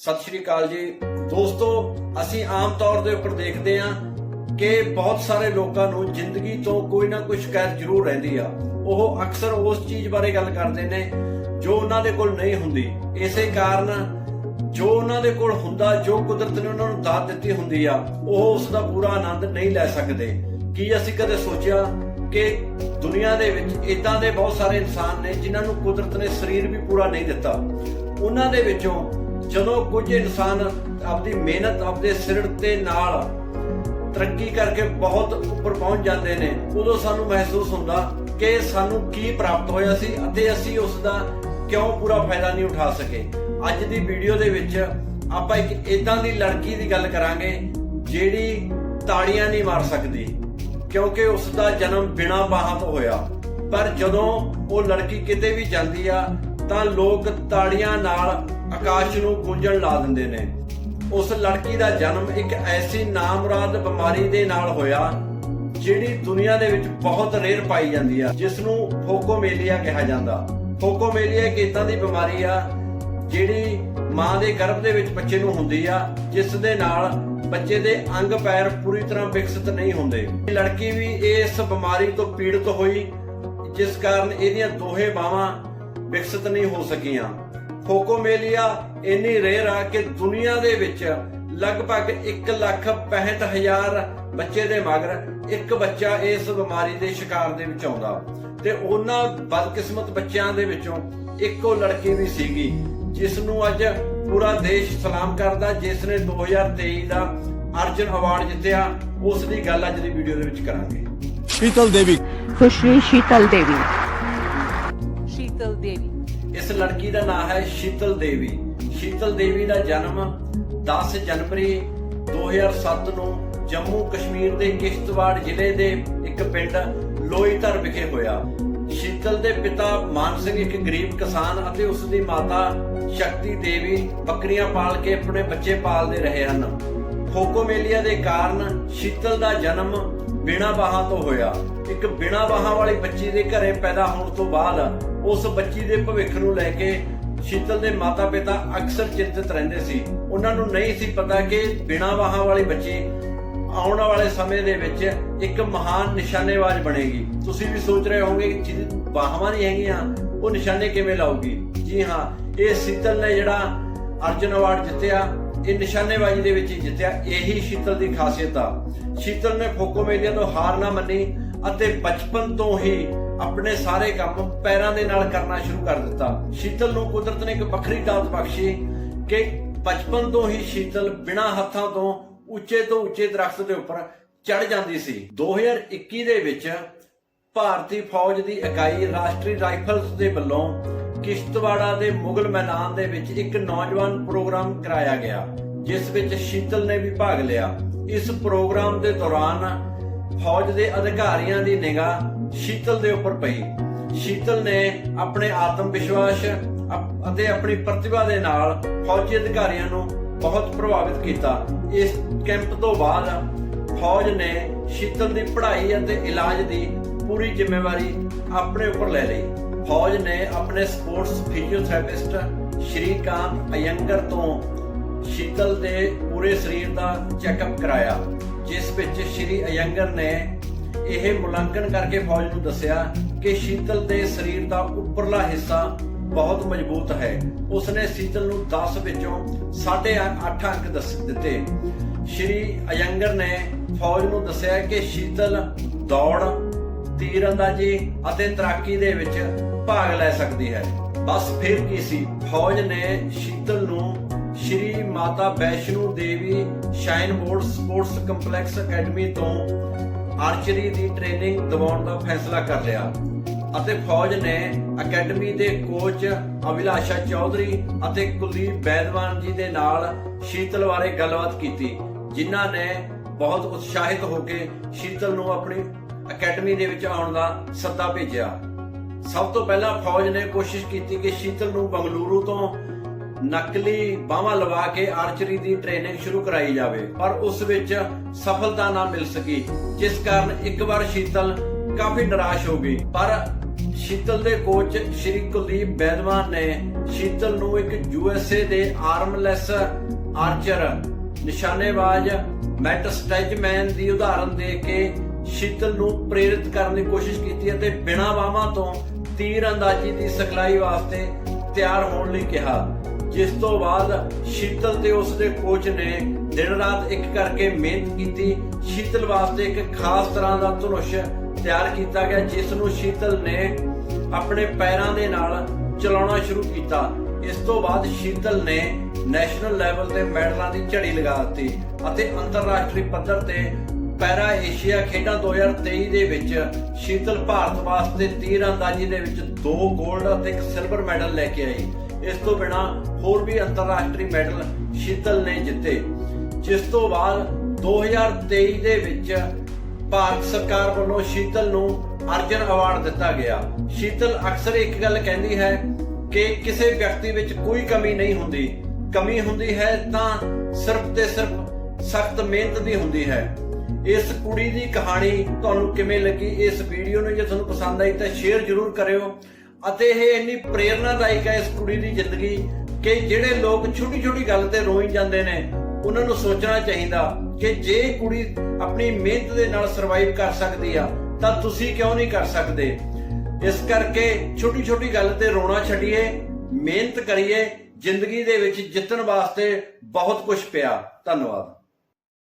ਸਤਿ ਸ਼੍ਰੀ ਅਕਾਲ ਜੀ। ਦੋਸਤੋ, ਅਸੀਂ ਆਮ ਤੌਰ ਦੇ ਉੱਪਰ ਦੇਖਦੇ ਹਾਂ ਕਿ ਬਹੁਤ ਸਾਰੇ ਲੋਕਾਂ ਨੂੰ ਜ਼ਿੰਦਗੀ ਤੋਂ ਕੋਈ ਨਾ ਕੋਈ ਸ਼ਿਕਾਇਤ ਜ਼ਰੂਰ ਰਹਿੰਦੀ ਆ। ਉਹ ਅਕਸਰ ਉਸ ਚੀਜ਼ ਬਾਰੇ ਗੱਲ ਕਰਦੇ ਨੇ ਜੋ ਉਹਨਾਂ ਦੇ ਕੋਲ ਨਹੀਂ ਹੁੰਦੀ। ਇਸੇ ਕਾਰਨ ਜੋ ਉਹਨਾਂ ਦੇ ਕੋਲ ਹੁੰਦਾ, ਜੋ ਕੁਦਰਤ ਨੇ ਉਹਨਾਂ ਨੂੰ ਦਾਤ ਦਿੱਤੀ ਹੁੰਦੀ ਆ, ਉਹ ਉਸ ਦਾ ਪੂਰਾ ਆਨੰਦ ਨਹੀਂ ਲੈ ਸਕਦੇ। ਕੀ ਅਸੀਂ ਕਦੇ ਸੋਚਿਆ ਕਿ ਦੁਨੀਆ ਦੇ ਵਿੱਚ ਇਦਾਂ ਦੇ ਬਹੁਤ ਸਾਰੇ ਇਨਸਾਨ ਨੇ ਜਿਨ੍ਹਾਂ ਨੂੰ ਕੁਦਰਤ ਨੇ ਸਰੀਰ ਵੀ ਪੂਰਾ ਨਹੀਂ ਦਿੱਤਾ? ਉਹਨਾਂ ਦੇ ਵਿੱਚੋਂ ਜਦੋਂ ਕੁਝ ਇਨਸਾਨ ਆਪਦੀ ਮਿਹਨਤ, ਆਪਦੇ ਸਿਰ ਦੇ ਨਾਲ ਤਰੱਕੀ ਕਰਕੇ ਬਹੁਤ ਉੱਪਰ ਪਹੁੰਚ ਜਾਂਦੇ ਨੇ, ਉਦੋਂ ਸਾਨੂੰ ਮਹਿਸੂਸ ਹੁੰਦਾ ਕਿ ਸਾਨੂੰ ਕੀ ਪ੍ਰਾਪਤ ਹੋਇਆ ਸੀ ਅਤੇ ਅਸੀਂ ਉਸ ਦਾ ਕਿਉਂ ਪੂਰਾ ਫਾਇਦਾ ਨਹੀਂ ਉਠਾ ਸਕੇ। ਅੱਜ ਦੀ ਵੀਡੀਓ ਦੇ ਵਿੱਚ ਆਪਾਂ ਇੱਕ ਇਦਾਂ ਦੀ ਲੜਕੀ ਦੀ ਗੱਲ ਕਰਾਂਗੇ ਜਿਹੜੀ ਤਾੜੀਆਂ ਨਹੀਂ ਮਾਰ ਸਕਦੀ, ਕਿਉਂਕਿ ਉਸ ਦਾ ਜਨਮ ਬਿਨਾਂ ਬਾਹਾਂ ਤੋਂ ਹੋਇਆ। ਪਰ ਜਦੋਂ ਉਹ ਲੜਕੀ ਕਿਤੇ ਵੀ ਜਾਂਦੀ ਆ, ਤਾਂ ਲੋਕ ਤਾੜੀਆਂ ਨਾਲ ਆਕਾਸ਼ ਨੂੰ ਗੂੰਜਣ ਲਾ ਦਿੰਦੇ ਨੇ। ਉਸ ਲੜਕੀ ਦਾ ਜਨਮ ਇੱਕ ਐਸੀ ਨਾਮੁਰਾਦ ਬਿਮਾਰੀ ਦੇ ਨਾਲ ਹੋਇਆ, ਜਿਹੜੀ ਦੁਨੀਆ ਦੇ ਵਿੱਚ ਬਹੁਤ ਰੇਅਰ ਪਾਈ ਜਾਂਦੀ ਆ ਜਿਸ ਨੂੰ ਫੋਕੋਮੇਲੀਆ ਕਿਹਾ ਜਾਂਦਾ। ਫੋਕੋਮੇਲੀਆ ਇੱਕ ਇਦਾਂ ਦੀ ਬਿਮਾਰੀ ਆ, ਜਿਹੜੀ ਮਾਂ ਦੇ ਗਰਭ ਦੇ ਵਿੱਚ ਬੱਚੇ ਨੂੰ ਹੁੰਦੀ ਆ, ਜਿਸ ਦੇ ਨਾਲ ਬੱਚੇ ਦੇ ਅੰਗ ਪੈਰ ਪੂਰੀ ਤਰ੍ਹਾਂ ਵਿਕਸਿਤ ਨਹੀਂ ਹੁੰਦੇ। ਲੜਕੀ ਵੀ ਇਸ ਬਿਮਾਰੀ ਤੋਂ ਪੀੜਤ ਹੋਈ, ਜਿਸ ਕਾਰਨ ਇਹਦੀਆਂ ਦੋਹੇ ਬਾਹਾਂ ਵਿਕਸਿਤ ਨਹੀਂ ਹੋ ਸਕੀਆਂ। ਖੋਕੋਮੇਲੀਆ ਇੰਨੀ ਰੇਅਰ ਆ ਕਿ ਦੁਨੀਆ ਦੇ ਵਿੱਚ ਲਗਭਗ 1,65,000 ਬੱਚੇ ਦੇ ਮਗਰ ਇੱਕ ਬੱਚਾ ਇਸ ਬਿਮਾਰੀ ਦੇ ਸ਼ਿਕਾਰ ਦੇ ਵਿੱਚ ਆਉਂਦਾ। ਤੇ ਉਹਨਾਂ ਬਦਕਿਸਮਤ ਬੱਚਿਆਂ ਦੇ ਵਿੱਚੋਂ ਇੱਕੋ ਲੜਕੀ ਵੀ ਸੀਗੀ ਜਿਸ ਨੂੰ ਅੱਜ ਪੂਰਾ ਦੇਸ਼ ਸਲਾਮ ਕਰਦਾ ਜਿਸ ਨੇ 2023 ਦਾ ਅਰਜਨ ਅਵਾਰਡ ਜਿੱਤਿਆ। ਉਸ ਦੀ ਗੱਲ ਅੱਜ ਦੀ ਵੀਡੀਓ ਦੇ ਵਿੱਚ ਕਰਾਂਗੇ। ਸ਼ੀਤਲ ਦੇਵੀ। ਖੁਸ਼ੀ ਸ਼ੀਤਲ ਦੇਵੀ। ਸ਼ੀਤਲ ਦੇਵੀ। ਇਸ ਲੜਕੀ ਦਾ ਨਾਮ ਹੈ ਸ਼ੀਤਲ ਦੇਵੀ। ਸ਼ੀਤਲ ਦੇਵੀ ਦਾ ਜਨਮ 10 ਜਨਵਰੀ 2007 ਨੂੰ ਜੰਮੂ ਕਸ਼ਮੀਰ ਦੇ ਕਿਸ਼ਤਵਾੜ ਜ਼ਿਲ੍ਹੇ ਦੇ ਇੱਕ ਪਿੰਡ ਲੋਈਧਰ ਵਿਖੇ ਹੋਇਆ। ਸ਼ੀਤਲ ਦੇ ਪਿਤਾ ਮਾਨ ਸਿੰਘ ਇੱਕ ਗਰੀਬ ਕਿਸਾਨ ਅਤੇ ਉਸ ਦੀ ਮਾਤਾ ਸ਼ਕਤੀ ਦੇਵੀ ਬੱਕਰੀਆਂ ਪਾਲ ਕੇ ਆਪਣੇ ਬੱਚੇ ਪਾਲਦੇ ਰਹੇ ਹਨ। ਫੋਕੋਮੇਲੀਆ ਦੇ ਕਾਰਨ ਸ਼ੀਤਲ ਦਾ ਜਨਮ ਬਿਨਾ ਬਾਹਾਂ ਤੋਂ ਹੋਇਆ। ਇੱਕ ਬਿਨਾਂ ਬਾਹਾਂ ਵਾਲੀ ਬੱਚੀ ਦੇ ਘਰੇ ਪੈਦਾ ਹੋਣ ਤੋਂ ਬਾਅਦ ਉਸ ਬੱਚੀ ਦੇ ਭਵਿੱਖ ਨੂੰ ਲੈ ਕੇ ਸ਼ੀਤਲ ਦੇ ਮਾਤਾ-ਪਿਤਾ ਅਕਸਰ ਚਿੰਤਤ ਰਹਿੰਦੇ ਸੀ। ਉਹਨਾਂ ਨੂੰ ਨਹੀਂ ਸੀ ਪਤਾ ਕਿ ਬਿਨਾਂ ਬਾਹਾਂ ਵਾਲੀ ਬੱਚੀ ਆਉਣ ਵਾਲੇ ਸਮੇਂ ਦੇ ਵਿੱਚ ਇੱਕ ਮਹਾਨ ਨਿਸ਼ਾਨੇਬਾਜ਼ ਬਣੇਗੀ। ਤੁਸੀਂ ਵੀ ਸੋਚ ਰਹੇ ਹੋਵੋਗੇ ਕਿ ਜਿਹਦੀ ਬਾਹਾਂ ਨਹੀਂ ਹੈਗੀਆਂ, ਉਹ ਨਿਸ਼ਾਨੇ ਕਿਵੇਂ ਲਾਊਗੀ? ਜੀ ਹਾਂ, ਇਹ ਸ਼ੀਤਲ ਨੇ ਜਿਹੜਾ ਅਰਜਨ ਅਵਾਰਡ ਜਿੱਤਿਆ, ਇਹ ਨਿਸ਼ਾਨੇਬਾਜ਼ੀ ਦੇ ਵਿੱਚ ਹੀ ਜਿੱਤਿਆ, ਇਹੀ ਸ਼ੀਤਲ ਦੀ ਖਾਸੀਅਤ ਆ। ਸ਼ੀਤਲ ਨੇ ਫੋਕੋਮੇਲੀਆ ਤੋਂ ਹਾਰ ਨਾ ਮੰਨੀ ਅਤੇ ਬਚਪਨ ਤੋਂ ਹੀ ਆਪਣੇ ਸਾਰੇ ਕੰਮ ਪੈਰਾਂ ਦੇ ਨਾਲ ਕਰਨਾ ਸ਼ੁਰੂ ਕਰ ਦਿੱਤਾ। ਸ਼ੀਤਲ ਨੂੰ ਕੁਦਰਤ ਨੇ ਇੱਕ ਵੱਖਰੀ ਦਾਤ ਬਖਸ਼ੀ ਕਿ ਬਚਪਨ ਤੋਂ ਹੀ ਸ਼ੀਤਲ ਬਿਨਾਂ ਹੱਥਾਂ ਤੋਂ ਉੱਚੇ ਤੋਂ ਉੱਚੇ ਦਰਖਤ ਦੇ ਉੱਪਰ ਚੜ ਜਾਂਦੀ ਸੀ। 2021 ਦੇ ਵਿੱਚ ਭਾਰਤੀ ਫੌਜ ਦੀ ਇਕਾਈ ਰਾਸ਼ਟਰੀ ਰਾਈਫਲਸ ਦੇ ਵੱਲੋਂ ਕਿਸ਼ਤਵਾੜਾ ਦੇ ਮੁਗਲ ਮੈਦਾਨ ਦੇ ਵਿੱਚ ਇੱਕ ਨੌਜਵਾਨ ਪ੍ਰੋਗਰਾਮ ਕਰਾਇਆ ਗਿਆ, ਜਿਸ ਵਿੱਚ ਸ਼ੀਤਲ ਨੇ ਵੀ ਭਾਗ ਲਿਆ। ਇਸ ਪ੍ਰੋਗਰਾਮ ਦੇ ਦੌਰਾਨ ਫੌਜ ਦੇ ਅਧਿਕਾਰੀਆਂ ਦੀ ਨਿਗਾਹ ਸ਼ੀਤਲ ਦੇ ਉੱਪਰ ਪਈ। ਸ਼ੀਤਲ ਨੇ ਆਪਣੇ ਆਤਮ ਵਿਸ਼ਵਾਸ ਅਤੇ ਆਪਣੀ ਪ੍ਰਤਿਭਾ ਦੇ ਨਾਲ ਫੌਜੀ ਅਧਿਕਾਰੀਆਂ ਨੂੰ ਬਹੁਤ ਪ੍ਰਭਾਵਿਤ ਕੀਤਾ। ਇਸ ਕੈਂਪ ਤੋਂ ਬਾਅਦ ਫੌਜ ਨੇ ਸ਼ੀਤਲ ਦੀ ਪੜ੍ਹਾਈ ਅਤੇ ਇਲਾਜ ਦੀ ਪੂਰੀ ਜ਼ਿੰਮੇਵਾਰੀ ਆਪਣੇ ਉੱਪਰ ਲੈ ਲਈ। ਫੌਜ ਨੇ ਆਪਣੇ ਸਪੋਰਟਸ ਫਿਜ਼ੀਓਥੈਰੇਪਿਸਟ ਸ਼੍ਰੀਕਾਂਤ ਅਯੰਗਰ ਤੋਂ ਸ਼ੀਤਲ ਦੇ ਪੂਰੇ ਸਰੀਰ ਦਾ ਚੈੱਕਅਪ ਕਰਾਇਆ, ਜਿਸ ਵਿੱਚ ਸ਼੍ਰੀ ਅਯੰਗਰ ਨੇ ਇਹ ਮੁਲਾਂਕਣ ਕਰਕੇ ਫੌਜ ਨੂੰ ਦੱਸਿਆ ਕਿ ਸ਼ੀਤਲ ਦੇ ਸਰੀਰ ਦਾ ਉੱਪਰਲਾ ਹਿੱਸਾ ਬਹੁਤ ਮਜ਼ਬੂਤ ਹੈ। ਉਸਨੇ ਸ਼ੀਤਲ ਨੂੰ 10 ਵਿੱਚੋਂ 8.5 ਅੰਕ ਦੱਸ ਦਿੱਤੇ। ਸ਼੍ਰੀ ਅਯੰਗਰ ਨੇ ਫੌਜ ਨੂੰ ਦੱਸਿਆ ਕਿ ਸ਼ੀਤਲ ਦੌੜ, ਤੀਰਅੰਦਾਜ਼ੀ ਅਤੇ ਤੈਰਾਕੀ ਦੇ ਵਿੱਚ ਭਾਗ ਲੈ ਸਕਦੀ ਹੈ। ਬਸ ਫਿਰ ਕੀ ਸੀ, ਫੌਜ ਨੇ ਸ਼ੀਤਲ ਨੂੰ Shri Mata Vaishno Devi shrine board sports complex academy ਤੋਂ ਆਰਚਰੀ ਦੀ ਟ੍ਰੇਨਿੰਗ ਦਿਵਾਉਣ ਦਾ ਫੈਸਲਾ ਕਰ ਲਿਆ ਅਤੇ ਫੌਜ ਨੇ ਅਕੈਡਮੀ ਦੇ ਕੋਚ ਅਭਿਲਾਸ਼ਾ ਚੌਧਰੀ ਅਤੇ ਕੁਲਦੀਪ ਬੈਦਵਾਨ ਜੀ ਦੇ ਨਾਲ ਸ਼ੀਤਲ ਬਾਰੇ ਗੱਲਬਾਤ ਕੀਤੀ, ਜਿਨ੍ਹਾਂ ਨੇ ਬਹੁਤ ਉਤਸ਼ਾਹਿਤ ਹੋ ਕੇ ਸ਼ੀਤਲ ਨੂੰ ਆਪਣੀ ਅਕੈਡਮੀ ਦੇ ਵਿੱਚ ਆਉਣ ਦਾ ਸੱਦਾ ਭੇਜਿਆ। ਸਭ ਤੋਂ ਪਹਿਲਾਂ ਫੌਜ ਨੇ ਕੋਸ਼ਿਸ਼ ਕੀਤੀ ਕਿ ਸ਼ੀਤਲ ਨੂੰ ਬੰਗਲੁਰੂ ਤੋਂ ਨਕਲੀ ਬਾਹਾਂ ਲਵਾ ਕੇ ਆਰਚਰੀ ਦੀ ਟ੍ਰੇਨਿੰਗ ਸ਼ੁਰੂ ਕਰਾਈ ਜਾਵੇ, ਪਰ ਉਸ ਵਿੱਚ ਸਫਲਤਾ ਨਾ ਮਿਲ ਸਕੀ, ਜਿਸ ਕਾਰਨ ਇੱਕ ਵਾਰ ਸ਼ੀਤਲ ਕਾਫੀ ਨਿਰਾਸ਼ ਹੋ ਗਈ। ਪਰ ਸ਼ੀਤਲ ਦੇ ਕੋਚ ਸ਼੍ਰੀ ਕੁਲਦੀਪ ਬੈਦਵਾਨ ਨੇ ਸ਼ੀਤਲ ਨੂੰ ਇੱਕ ਯੂਐਸਏ ਦੇ ਆਰਮਲੈਸ ਆਰਚਰ ਨਿਸ਼ਾਨੇਬਾਜ਼, ਮੈਟ ਸਟੈਜਮੈਨ ਦੀ ਉਦਾਹਰਨ ਦੇ ਕੇ ਸ਼ੀਤਲ ਨੂੰ ਪ੍ਰੇਰਿਤ ਕਰਨ ਦੀ ਕੋਸ਼ਿਸ਼ ਕੀਤੀ ਅਤੇ ਬਿਨਾਂ ਬਾਹਾਂ ਤੋਂ ਤੀਰ ਅੰਦਾਜ਼ੀ ਦੀ ਸਿਖਲਾਈ ਵਾਸਤੇ ਤਿਆਰ ਹੋਣ ਲਈ ਕਿਹਾ। ਜਿਸ ਤੋਂ ਬਾਅਦ ਸ਼ੀਤਲ ਤੇ ਉਸ ਦੇ ਕੋਚ ਨੇ ਦਿਨ ਰਾਤ ਇੱਕ ਕਰਕੇ ਮਿਹਨਤ ਕੀਤੀ। ਸ਼ੀਤਲ ਵਾਸਤੇ ਇੱਕ ਖਾਸ ਤਰ੍ਹਾਂ ਦਾ ਧਨੁਸ਼ ਤਿਆਰ ਕੀਤਾ ਗਿਆ, ਜਿਸ ਨੂੰ ਸ਼ੀਤਲ ਨੇ ਆਪਣੇ ਪੈਰਾਂ ਦੇ ਨਾਲ ਚਲਾਉਣਾ ਸ਼ੁਰੂ ਕੀਤਾ। ਇਸ ਤੋਂ ਬਾਅਦ ਸ਼ੀਤਲ ਨੇ ਨੈਸ਼ਨਲ ਲੈਵਲ ਤੇ ਮੈਡਲਾਂ ਦੀ ਝੜੀ ਲਗਾ ਦਿੱਤੀ ਅਤੇ ਅੰਤਰਰਾਸ਼ਟਰੀ ਪੱਧਰ ਤੇ ਪੈਰਾ ਏਸ਼ੀਆ ਖੇਡਾਂ 2023 ਦੇ ਵਿੱਚ ਸ਼ੀਤਲ ਭਾਰਤ ਵਾਸਤੇ ਤੀਰ ਅੰਦਾਜ਼ੀ ਦੇ ਵਿੱਚ ਦੋ 골ਡ ਅਤੇ ਇੱਕ ਸਿਲਵਰ ਮੈਡਲ ਲੈ ਕੇ ਆਈ। ਇਸ ਤੋਂ ਬਿਨਾ ਹੋਰ ਵੀ ਅੰਤਰਰਾਸ਼ਟਰੀ ਮੈਡਲ ਸ਼ੀਤਲ ਨੇ ਜਿੱਤੇ। ਜਿਸ ਤੋਂ ਬਾਅਦ 2023 ਦੇ ਵਿੱਚ ਭਾਰਤ ਸਰਕਾਰ ਵੱਲੋਂ ਸ਼ੀਤਲ ਨੂੰ ਅਰਜਨ ਅਵਾਰਡ ਦਿੱਤਾ ਗਿਆ। ਸ਼ੀਤਲ ਅਕਸਰ ਇੱਕ ਗੱਲ ਕਹਿੰਦੀ ਹੈ ਕਿ ਕਿਸੇ ਵਿਅਕਤੀ ਵਿੱਚ ਕੋਈ ਕਮੀ ਨਹੀਂ ਹੁੰਦੀ। ਕਮੀ ਹੁੰਦੀ ਹੈ ਤਾਂ ਸਿਰਫ ਤੇ ਸਿਰਫ ਸਖਤ ਮਿਹਨਤ ਦੀ ਹੁੰਦੀ ਹੈ। ਇਸ ਕੁੜੀ ਦੀ ਕਹਾਣੀ ਤੁਹਾਨੂੰ ਕਿਵੇਂ ਲੱਗੀ? ਇਸ ਵੀਡੀਓ ਨੂੰ ਜੇ ਤੁਹਾਨੂੰ ਪਸੰਦ ਆਈ ਤਾਂ ਸ਼ੇਅਰ ਜ਼ਰੂਰ ਕਰਿਓ। ਅਤੇ ਇਹ ਇੰਨੀ ਪ੍ਰੇਰਨਾਦਾਇਕ ਹੈ ਇਸ ਕੁੜੀ ਦੀ ਜ਼ਿੰਦਗੀ ਕਿ ਜਿਹੜੇ ਲੋਕ ਛੋਟੀ ਛੋਟੀ ਗੱਲ ਤੇ ਰੋਈ ਜਾਂਦੇ ਨੇ, ਉਹਨਾਂ ਨੂੰ ਸੋਚਣਾ ਚਾਹੀਦਾ ਕਿ ਜੇ ਕੁੜੀ ਆਪਣੀ ਮਿਹਨਤ ਦੇ ਨਾਲ ਸਰਵਾਈਵ ਕਰ ਸਕਦੀ ਆ, ਤਾਂ ਤੁਸੀਂ ਕਿਉਂ ਨਹੀਂ ਕਰ ਸਕਦੇ? ਇਸ ਕਰਕੇ ਛੋਟੀ ਛੋਟੀ ਗੱਲ ਤੇ ਰੋਣਾ ਛੱਡੀਏ, ਮਿਹਨਤ ਕਰੀਏ, ਜ਼ਿੰਦਗੀ ਦੇ ਵਿੱਚ ਜਿੱਤਣ ਵਾਸਤੇ ਬਹੁਤ ਕੁਝ ਪਿਆ। ਧੰਨਵਾਦ।